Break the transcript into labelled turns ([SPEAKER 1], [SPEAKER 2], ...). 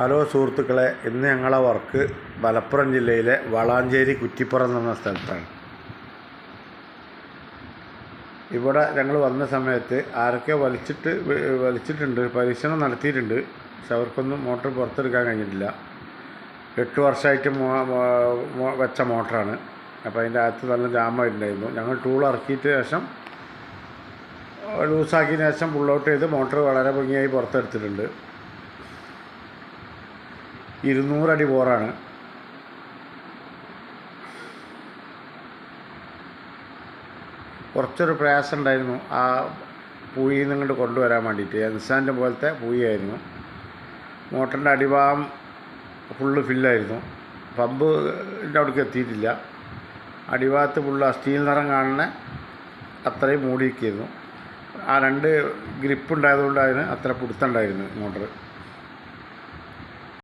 [SPEAKER 1] Hello സുഹൃത്തുക്കളെ ഇന്ന് ഞങ്ങളെ വർക്ക് മലപ്പുറം ജില്ലയിലെ വളാഞ്ചേരി കുറ്റിപ്പുറം എന്ന സ്ഥലത്താണ്. ഇവിടെ ഞങ്ങൾ വന്ന സമയത്ത് ആരൊക്കെ വലിച്ചിട്ട് വലിച്ചിട്ടുണ്ട് പരീക്ഷണം നടത്തിയിട്ടുണ്ട്. പക്ഷെ അവർക്കൊന്നും മോട്ടർ പുറത്തെടുക്കാൻ കഴിഞ്ഞിട്ടില്ല. എട്ട് വർഷമായിട്ട് വെച്ച മോട്ടറാണ്. അപ്പോൾ അതിന്റെ അകത്ത് നല്ല ജാമായിട്ടുണ്ടായിരുന്നു. ഞങ്ങൾ ടൂൾ ഇറക്കിയിട്ട് ശേഷം ലൂസാക്കിയതിന് ശേഷം പുള്ളൗട്ട് ചെയ്ത് മോട്ടർ വളരെ ഭംഗിയായി പുറത്തെടുത്തിട്ടുണ്ട്. ഇരുന്നൂറടി ബോറാണ്. കുറച്ചൊരു പ്രയാസം ഉണ്ടായിരുന്നു. ആ പൂയിൽ നിന്ന് ഇങ്ങോട്ട് കൊണ്ടുവരാൻ വേണ്ടിയിട്ട്. എൻസാന്റെ പോലത്തെ പൂയായിരുന്നു മോട്ടറിന്റെ അടിഭാഗം ഫുള്ള് ഫില്ലായിരുന്നു. പമ്പിന്റെ അവിടേക്ക് എത്തിയിട്ടില്ല. അടിഭാഗത്ത് ഫുള്ള് സ്റ്റീൽ നിറം കാണുന്ന അത്രയും മൂടിയിരിക്കുന്നു ആ രണ്ട് ഗ്രിപ്പ് ഉണ്ടായതുകൊണ്ട് അതിന് അത്ര പുടുത്തുണ്ടായിരുന്നു മോട്ടർ